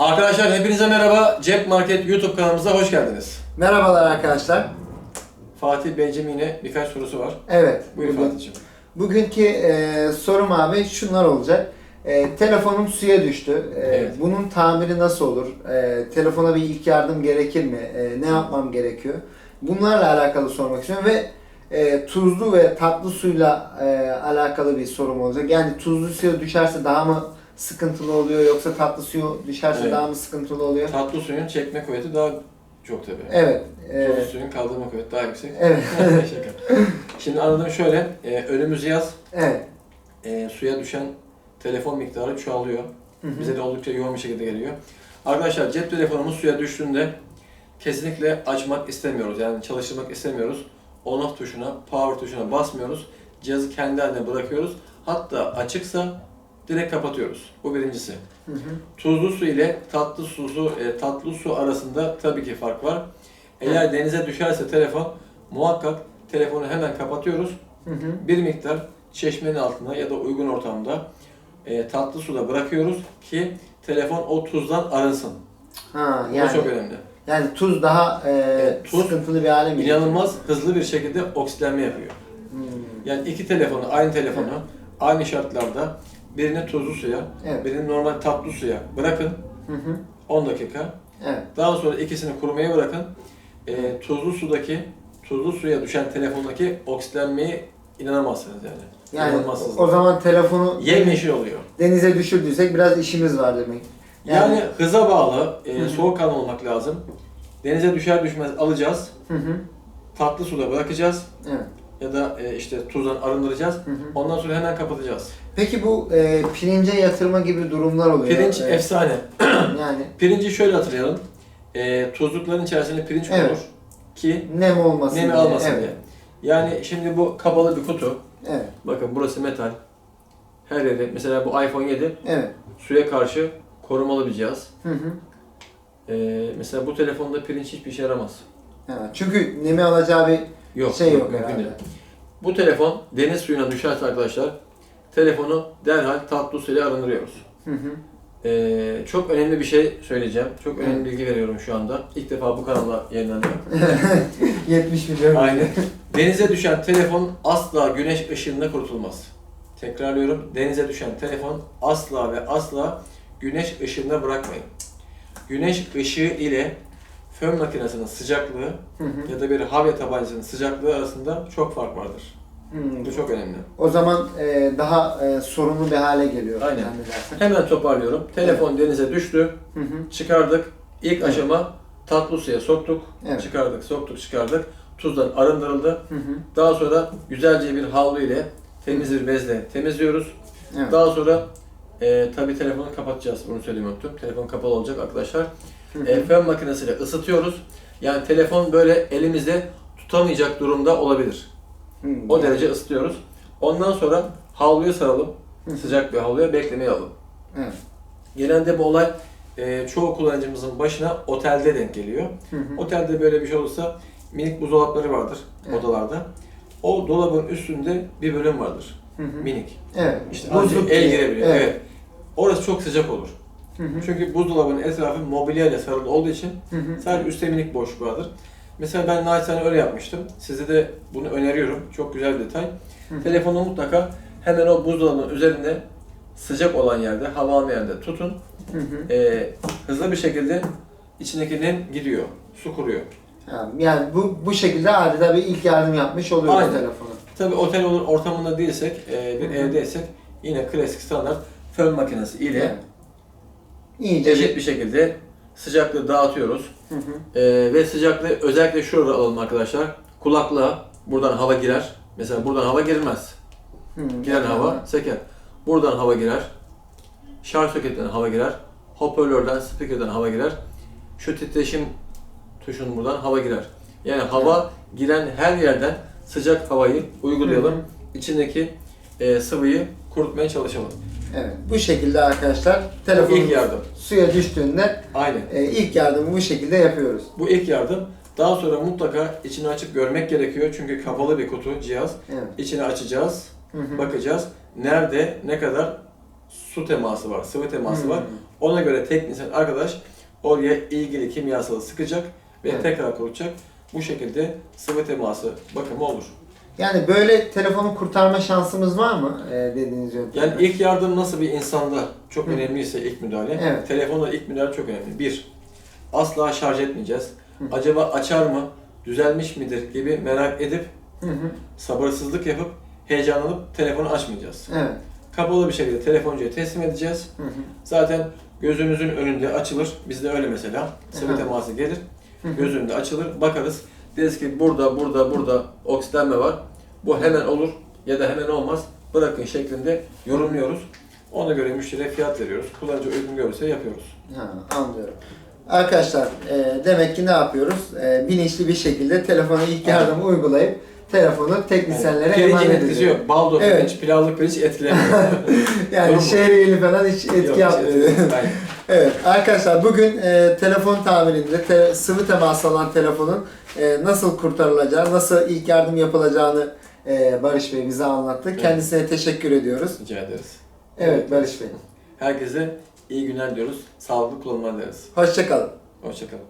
Arkadaşlar hepinize merhaba. Cep Market YouTube kanalımıza hoş geldiniz. Merhabalar arkadaşlar. Fatih Beyciğim yine birkaç sorusu var. Evet. Buyur bugün- Fatih'ciğim. Bugünkü e, sorum abi şunlar olacak. E, telefonum suya düştü. E, Evet. Bunun tamiri nasıl olur? E, telefona bir ilk yardım gerekir mi? E, ne yapmam gerekiyor? Bunlarla alakalı sormak istiyorum ve e, tuzlu ve tatlı suyla e, alakalı bir sorum olacak. Yani tuzlu suya düşerse daha mı sıkıntılı oluyor yoksa tatlı suya düşerse Evet. daha mı sıkıntılı oluyor? Tatlı suyun çekme kuvveti daha çok tabii. Evet. e, Tuzlu suyun kaldırma kuvveti daha yüksek. evet. Şaka. Şimdi anladığım şöyle. E, önümüz yaz. evet. E, suya düşen telefon miktarı çoğalıyor. Hı hı. Bize de oldukça yoğun bir şekilde geliyor. Arkadaşlar cep telefonumuz suya düştüğünde kesinlikle açmak istemiyoruz. Yani çalıştırmak istemiyoruz. On off tuşuna, power tuşuna basmıyoruz. Cihazı kendi haline bırakıyoruz. Hatta açıksa direkt kapatıyoruz. Bu birincisi. Hı hı. Tuzlu su ile tatlı su, e, tatlı su arasında tabii ki fark var. Eğer denize düşerse telefon muhakkak telefonu hemen kapatıyoruz. Hı hı. Bir miktar çeşmenin altında ya da uygun ortamda e, tatlı suda bırakıyoruz ki telefon o tuzdan arınsın. Ha, Bu yani, çok önemli. yani tuz daha e, Evet, tuz sıkıntılı bir hale mi? İnanılmaz hızlı bir şekilde oksitlenme yapıyor. Hmm, Yani iki telefonu, aynı telefonu aynı şartlarda birini tuzlu suya, Evet. birini normal tatlı suya bırakın Hı hı. 10 dakika. Evet. Daha sonra ikisini kurumaya bırakın. E, tuzlu sudaki, tuzlu suya düşen telefondaki oksitlenmeyi inanamazsınız yani. Yani İnanılmaz hızlı. o zaman telefonu Yemyeşil oluyor. denize düşürdüysek biraz işimiz var demek. Yani, hıza bağlı, e, Hı hı. soğukkanlı olmak lazım. Denize düşer düşmez alacağız, Hı hı. tatlı suda bırakacağız Evet. ya da e, işte tuzdan arındıracağız. Hı hı. Ondan sonra hemen kapatacağız. Peki bu e, pirince yatırma gibi durumlar oluyor. Pirinç E, efsane. Yani Pirinci şöyle hatırlayalım. E, tuzlukların içerisine pirinç konur Evet. ki nem olmasın nemi diye. almasın evet. diye. Yani şimdi bu kapalı bir kutu. Evet. Bakın burası metal. Her yeri, mesela bu iPhone 7 Evet. suya karşı korumalı bir cihaz. Hı hı. E, mesela bu telefonda pirinç hiçbir işe yaramaz. Evet. Çünkü nemi alacağı bir Yok, şey yok mümkün herhalde. değil. Bu telefon deniz suyuna düşerse arkadaşlar telefonu derhal tatlı suyla arındırıyoruz. Hı hı. Ee, çok önemli bir şey söyleyeceğim. Çok önemli Evet. bilgi veriyorum şu anda. İlk defa bu kanalda yayınlanıyor. 70 milyon. Aynen. Denize düşen telefon asla güneş ışığında kurutulmaz. Tekrarlıyorum. Denize düşen telefon asla ve asla güneş ışığında bırakmayın. Güneş ışığı ile fön makinesinin sıcaklığı Hı hı. ya da bir havya tabancasının sıcaklığı arasında çok fark vardır. Hmm. Bu çok önemli. O zaman e, daha e, sorunlu bir hale geliyor. Aynen. Hemen toparlıyorum. Telefon denize düştü. Hı hı. Çıkardık. İlk Evet. aşama tatlı suya soktuk. Evet. Çıkardık, soktuk, çıkardık. Tuzdan arındırıldı. Hı hı. Daha sonra güzelce bir havlu ile temiz bir bezle temizliyoruz. Evet. Daha sonra e, tabii telefonu kapatacağız. Bunu söylemeyi unuttum. Telefon kapalı olacak arkadaşlar. Hı hı. E, fön makinesiyle ısıtıyoruz. Yani telefon böyle elimizde tutamayacak durumda olabilir. Hı. O derece ısıtıyoruz. Ondan sonra havluya saralım. Hı hı. Sıcak bir havluya beklemeye alalım. Evet. Genelde bu olay e, çoğu kullanıcımızın başına otelde denk geliyor. Hı hı. Otelde böyle bir şey olursa minik buzdolapları vardır Evet. odalarda. O dolabın üstünde bir bölüm vardır. Hı hı. Minik. Evet. İşte Buzluk el girebiliyor. Evet. Orası çok sıcak olur. Hı hı. Çünkü buzdolabının etrafı mobilyayla sarılı olduğu için Hı hı. sadece üstte minik boşluk vardır. Mesela ben naçizane öyle yapmıştım. Size de bunu öneriyorum. Çok güzel bir detay. Hı. Telefonu mutlaka hemen o buzdolabının üzerinde sıcak olan yerde, hava almayan yerde tutun. Hı hı. Ee, hızlı bir şekilde içindeki nem gidiyor, su kuruyor. Ha, Yani bu bu şekilde adeta bir ilk yardım yapmış oluyoruz Aynen. telefona. Tabi otel olur ortamında değilsek, e, bir Hı hı. evdeysek yine klasik standart fön makinesi ile Evet. İyice eşit bir şekilde sıcaklığı dağıtıyoruz. Hı hı. Ee, ve sıcaklığı özellikle şurada alalım arkadaşlar. Kulaklığa buradan hava girer. Mesela buradan hava girmez. Hı, Giren hava seker. Buradan hava girer. Şarj soketinden hava girer. Hoparlörden, speaker'dan hava girer. Şu titreşim tuşunun buradan hava girer. Yani hava giren her yerden sıcak havayı uygulayalım. Hı hı. İçindeki e, sıvıyı kurutmaya çalışalım. Evet. Bu şekilde arkadaşlar Bu telefonumuz ilk yardım. suya düştüğünde Aynen. e, ilk yardımı bu şekilde yapıyoruz. Bu ilk yardım. Daha sonra mutlaka içini açıp görmek gerekiyor. Çünkü kapalı bir kutu cihaz. Evet. İçini açacağız. Hı hı. Bakacağız. Nerede, ne kadar su teması var, sıvı teması Hmm. var. Ona göre teknisyen arkadaş oraya ilgili kimyasalı sıkacak ve Evet. tekrar kurutacak. Bu şekilde sıvı teması bakımı olur. Yani böyle telefonu kurtarma şansımız var mı e, dediğiniz yöntemle? Yani ilk yardım nasıl bir insanda çok Hı. önemliyse ilk müdahale, Evet. telefonda ilk müdahale çok önemli. Bir, asla şarj etmeyeceğiz. Hı. Acaba açar mı, düzelmiş midir gibi merak edip Hı hı. sabırsızlık yapıp heyecanlanıp telefonu açmayacağız. Evet. Kapalı bir şekilde telefoncuya teslim edeceğiz. Hı hı. Zaten gözümüzün önünde açılır. Bizde öyle mesela. Sıvı teması gelir. Hı açılır. Bakarız. Deriz ki burada, burada, burada oksitlenme var. Bu hemen olur ya da hemen olmaz. Bırakın şeklinde yorumluyoruz. Ona göre müşteriye fiyat veriyoruz. Kullanıcı uygun görürse yapıyoruz. Ha, anlıyorum. Arkadaşlar e, demek ki ne yapıyoruz? E, bilinçli bir şekilde telefona ilk yardımı uygulayıp telefonu teknisyenlere Pirincin emanet etkisi ediyoruz. yok. Baldo Evet. pirinç, pilavlı pirinç etkilemiyor. Yani şehriyeli falan hiç etki Yok, hiç yapmıyor. Aynen. Evet arkadaşlar bugün e, telefon tamirinde te- sıvı teması olan telefonun e, nasıl kurtarılacağı, nasıl ilk yardım yapılacağını e, Barış Bey bize anlattı. Evet. Kendisine teşekkür ediyoruz. Rica ederiz. Evet Barış Bey. Herkese iyi günler diyoruz. Sağlıklı kullanımlar dileriz. Hoşçakalın. Hoşçakalın.